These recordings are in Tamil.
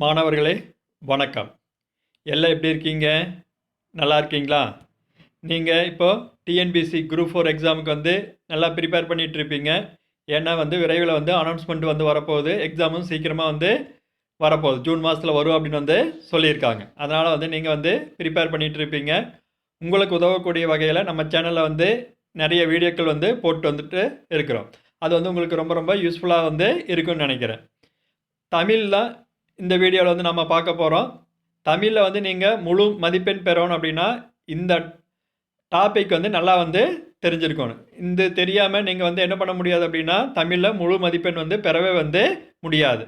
மாணவர்களே வணக்கம். எல்லாம் எப்படி இருக்கீங்க? நல்லா இருக்கீங்களா? நீங்கள் இப்போது டிஎன்பிசி குரூப் ஃபோர் எக்ஸாமுக்கு வந்து நல்லா ப்ரிப்பேர் பண்ணிகிட்ருப்பீங்க ஏன்னா வந்து விரைவில் வந்து அனௌன்ஸ்மெண்ட் வந்து வரப்போகுது. எக்ஸாமும் சீக்கிரமாக வந்து வரப்போகுது. ஜூன் மாதத்தில் வரும் அப்படின்னு வந்து சொல்லியிருக்காங்க. அதனால் வந்து நீங்கள் வந்து ப்ரிப்பேர் பண்ணிகிட்ருப்பீங்க உங்களுக்கு உதவக்கூடிய வகையில் நம்ம சேனலில் வந்து நிறைய வீடியோக்கள் வந்து போட்டு வந்துட்டு இருக்கிறோம். அது வந்து உங்களுக்கு ரொம்ப ரொம்ப யூஸ்ஃபுல்லாக வந்து இருக்குன்னு நினைக்கிறேன். தமிழில் இந்த வீடியோவில் வந்து நம்ம பார்க்க போகிறோம் தமிழில் வந்து நீங்கள் முழு மதிப்பெண் பெறணும் அப்படின்னா இந்த டாபிக் வந்து நல்லா வந்து தெரிஞ்சிருக்கணும். இந்த தெரியாமல் நீங்கள் வந்து என்ன பண்ண முடியாது அப்படின்னா தமிழில் முழு மதிப்பெண் வந்து பெறவே வந்து முடியாது.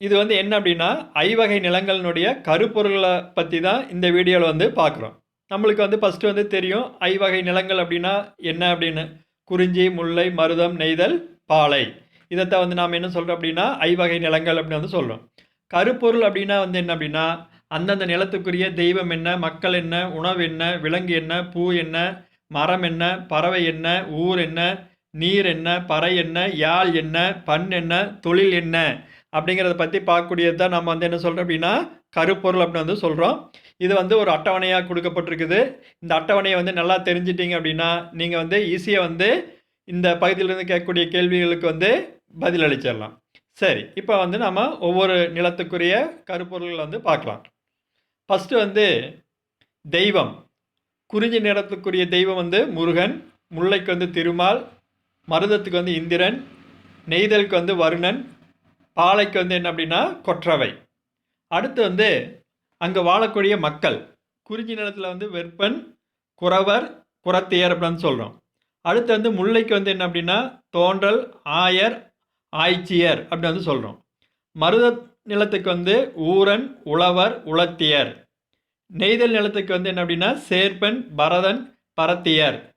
இது வந்து என்ன அப்படின்னா ஐவகை நிலங்களினுடைய கருப்பொருள்களை பற்றி தான் இந்த வீடியோவில் வந்து பார்க்குறோம். நம்மளுக்கு வந்து ஃபஸ்ட்டு வந்து தெரியும் ஐவகை நிலங்கள் அப்படின்னா என்ன அப்படின்னு? குறிஞ்சி முல்லை மருதம் நெய்தல் பாலை. இதைத்தான் வந்து நாம் என்ன சொல்கிறோம் அப்படின்னா ஐவகை நிலங்கள் அப்படின்னு வந்து சொல்கிறோம் கருப்பொருள் அப்படின்னா வந்து என்ன அப்படின்னா அந்தந்த நிலத்துக்குரிய தெய்வம் என்ன மக்கள் என்ன உணவு என்ன விலங்கு என்ன பூ என்ன மரம் என்ன பறவை என்ன ஊர் என்ன நீர் என்ன பறை என்ன யாழ் என்ன பண் என்ன தொழில் என்ன அப்படிங்கிறத பற்றி பார்க்கக்கூடியது தான் நம்ம வந்து என்ன சொல்கிறோம் அப்படின்னா கருப்பொருள் அப்படின்னு வந்து சொல்கிறோம் இது வந்து ஒரு அட்டவணையாக கொடுக்கப்பட்டிருக்குது. இந்த அட்டவணையை வந்து நல்லா தெரிஞ்சிட்டிங்க அப்படின்னா நீங்கள் வந்து ஈஸியாக வந்து இந்த பகுதியிலிருந்து கேட்கக்கூடிய கேள்விகளுக்கு வந்து பதிலளிச்சிடலாம். சரி இப்போ வந்து நம்ம ஒவ்வொரு நிலத்துக்குரிய கருப்பொருள்கள் வந்து பார்க்கலாம். ஃபஸ்ட்டு வந்து தெய்வம். குறிஞ்சி நிறத்துக்குரிய தெய்வம் வந்து முருகன் முல்லைக்கு வந்து திருமால் மருதத்துக்கு வந்து இந்திரன் நெய்தலுக்கு வந்து வருணன் பாலைக்கு வந்து என்ன அப்படின்னா கொற்றவை. அடுத்து வந்து அங்கே வாழக்கூடிய மக்கள். குறிஞ்சி நிலத்தில் வந்து வெப்பன் குறவர் குரத்தியர் அப்படின்னு சொல்கிறோம் அடுத்து வந்து முல்லைக்கு வந்து என்ன அப்படின்னா தோன்றல் ஆயர் ஆய்ச்சியர் அப்படின்னு வந்து சொல்கிறோம் மருத நிலத்துக்கு வந்து ஊரன் உழவர் உளத்தியர் நெய்தல் நிலத்துக்கு வந்து என்ன அப்படின்னா சேர்ப்பன் பரதன் பரத்தியர்.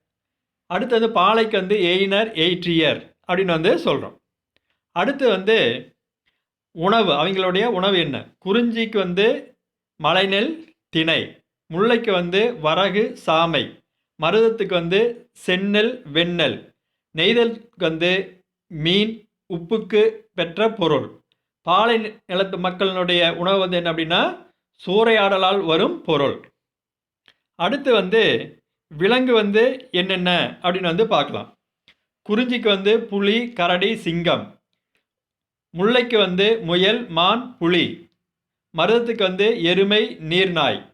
அடுத்து வந்து பாலைக்கு வந்து எயினர் எயிற்றியர் அப்படின்னு வந்து சொல்கிறோம் அடுத்து வந்து உணவு அவங்களுடைய உணவு என்ன? குறிஞ்சிக்கு வந்து மலைநெல் திணை. முல்லைக்கு வந்து வரகு சாமை. மருதத்துக்கு வந்து செந்நெல் வெண்ணெல் நெய்தலுக்கு வந்து மீன் உப்புக்கு பெற்ற பொருள். பாலை நிலத்து மக்களினுடைய உணவு வந்து என்ன அப்படின்னா சூறையாடலால் வரும் பொருள். அடுத்து வந்து விலங்கு வந்து என்னென்ன அப்படின்னு வந்து பார்க்கலாம். குறிஞ்சிக்கு வந்து புலி கரடி சிங்கம். முல்லைக்கு வந்து முயல் மான் புலி. மருதத்துக்கு வந்து எருமை நீர்நாய்.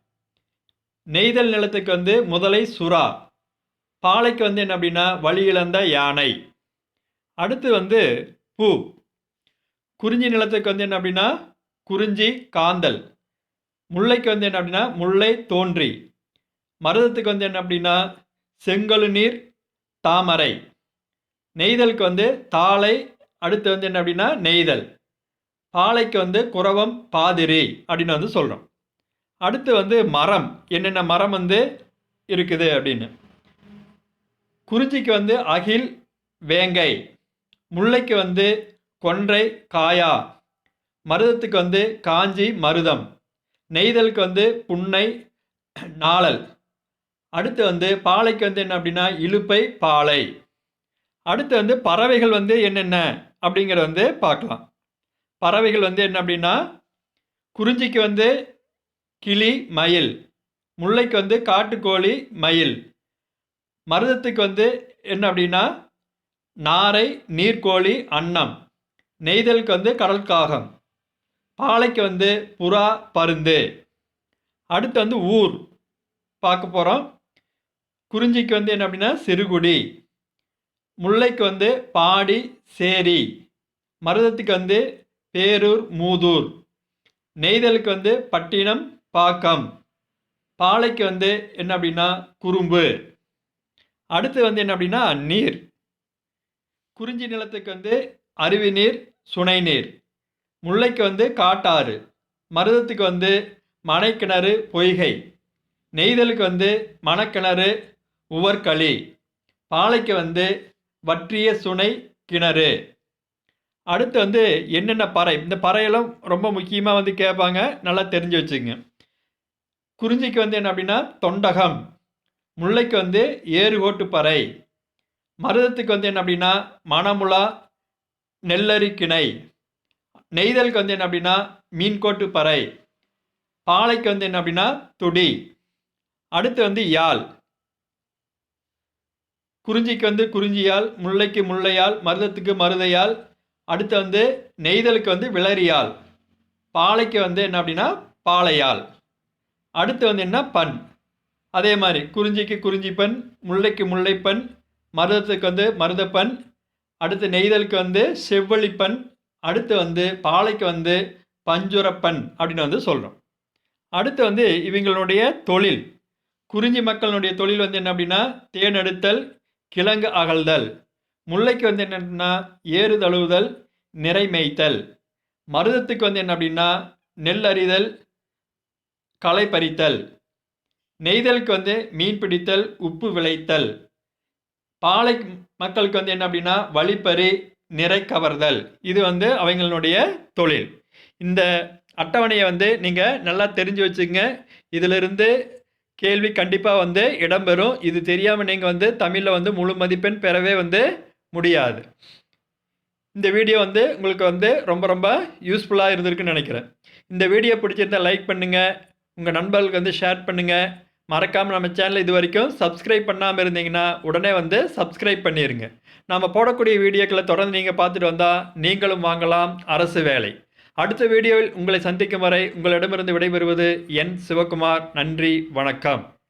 நெய்தல் நிலத்துக்கு வந்து முதலை சுறா. பாலைக்கு வந்து என்ன அப்படின்னா வழி இழந்த யானை. அடுத்து வந்து பூ குறிஞ்சி நிலத்துக்கு வந்து என்ன அப்படின்னா குறிஞ்சி காந்தல். முல்லைக்கு வந்து என்ன அப்படின்னா முல்லை தோன்றி. மருதத்துக்கு வந்து என்ன அப்படின்னா செங்கல் நீர் தாமரை. நெய்தலுக்கு வந்து தாளை அடுத்து வந்து என்ன அப்படின்னா நெய்தல். பாலைக்கு வந்து குரவம் பாதிரி அப்படின்னு வந்து சொல்கிறோம் அடுத்து வந்து மரம் என்னென்ன மரம் வந்து இருக்குது அப்படின்னு. குறிஞ்சிக்கு வந்து அகில் வேங்கை. முல்லைக்கு வந்து கொன்றை காயா. மருதத்துக்கு வந்து காஞ்சி மருதம். நெய்தலுக்கு வந்து புன்னை நாளல். அடுத்து வந்து பாலைக்கு வந்து என்ன அப்படின்னா இலுப்பை பாலை. அடுத்து வந்து பறவைகள் வந்து என்னென்ன அப்படிங்கிறத வந்து பார்க்கலாம். பறவைகள் வந்து என்ன அப்படின்னா குறிஞ்சிக்கு வந்து கிளி மயில். முல்லைக்கு வந்து காட்டுக்கோழி மயில். மருதத்துக்கு வந்து என்ன அப்படின்னா நாரை நீர்க்கோழி அன்னம். நெய்தலுக்கு வந்து கடல்காகம் பாலைக்கு வந்து புறா பருந்து. அடுத்து வந்து ஊர். பார்க்க போகிறோம் குறிஞ்சிக்கு வந்து என்ன அப்படின்னா சிறுகுடி. முல்லைக்கு வந்து பாடி சேரி. மருதத்துக்கு வந்து பேரூர் மூதூர். நெய்தலுக்கு வந்து பட்டினம் பாக்கம். பாலைக்கு வந்து என்ன அப்படின்னா குறும்பு. அடுத்து வந்து என்ன அப்படின்னா நீர். குறிஞ்சி நிலத்துக்கு வந்து அருவி நீர் சுனை நீர். முல்லைக்கு வந்து காட்டாறு. மருதத்துக்கு வந்து மனைக்கிணறு பொய்கை. நெய்தலுக்கு வந்து மணக்கிணறு உவர்களி. பாலைக்கு வந்து வற்றிய சுனை கிணறு. அடுத்து வந்து என்னென்ன பறை? இந்த பறையெல்லாம் ரொம்ப முக்கியமாக வந்து கேட்பாங்க. நல்லா தெரிஞ்சு வச்சுங்க குறிஞ்சிக்கு வந்து என்ன அப்படின்னா தொண்டகம். முல்லைக்கு வந்து ஏறுகோட்டு பறை. மருதத்துக்கு வந்து என்ன அப்படின்னா மணமுலா நெல்லரி கிணை. நெய்தலுக்கு வந்து என்ன அப்படின்னா மீன்கோட்டு பறை. பாலைக்கு வந்து என்ன அப்படின்னா துடி. அடுத்து வந்து யாழ். குறிஞ்சிக்கு வந்து குறிஞ்சியால் முல்லைக்கு முல்லையால் மருதத்துக்கு மருதையால் அடுத்து வந்து நெய்தலுக்கு வந்து விளரியால் பாலைக்கு வந்து என்ன அப்படின்னா பாலையால். அடுத்து வந்து என்ன பண்? அதே மாதிரி குறிஞ்சிக்கு குறிஞ்சி பண் முல்லைக்கு முல்லைப்பண் மருதத்துக்கு வந்து மருதப்பன் அடுத்து நெய்தலுக்கு வந்து செவ்வழிப்பன் அடுத்து வந்து பாலைக்கு வந்து பஞ்சுரப்பன் அப்படின்னு வந்து சொல்கிறோம் அடுத்து வந்து இவங்களுடைய தொழில். குறிஞ்சி மக்களுடைய தொழில் வந்து என்ன அப்படின்னா தேனெடுத்தல் கிழங்கு அகழ்தல். முல்லைக்கு வந்து என்னன்னா ஏறு தழுவுதல் நிறை மேய்த்தல். மருதத்துக்கு வந்து என்ன அப்படின்னா நெல் அறிதல் களை பறித்தல். நெய்தலுக்கு வந்து மீன் பிடித்தல் உப்பு விளைத்தல். பாலை மக்களுக்கு வந்து என்ன அப்படின்னா வழிப்பறி நிறை கவர்தல். இது வந்து அவங்களுடைய தொழில். இந்த அட்டவணையை வந்து நீங்கள் நல்லா தெரிஞ்சு வச்சுங்க இதிலிருந்து கேள்வி கண்டிப்பாக வந்து இடம்பெறும். இது தெரியாமல் நீங்கள் வந்து தமிழில் வந்து முழு மதிப்பெண் பெறவே வந்து முடியாது. இந்த வீடியோ வந்து உங்களுக்கு வந்து ரொம்ப ரொம்ப யூஸ்ஃபுல்லாக இருந்திருக்குன்னு நினைக்கிறேன். இந்த வீடியோ பிடிச்சிருந்தால் லைக் பண்ணுங்கள் உங்கள் நண்பர்களுக்கு வந்து ஷேர் பண்ணுங்கள் மறக்காமல் நம்ம சேனல் இது வரைக்கும் சப்ஸ்கிரைப் பண்ணாமல் இருந்தீங்கன்னா உடனே வந்து சப்ஸ்கிரைப் பண்ணிடுங்க நாம் போடக்கூடிய வீடியோக்களை தொடர்ந்து நீங்கள் பார்த்துட்டு வந்தால் நீங்களும் வாங்கலாம் அரசு வேலை. அடுத்த வீடியோவில் உங்களை சந்திக்கும் வரை உங்களிடமிருந்து விடைபெறுவது என் சிவகுமார். நன்றி வணக்கம்.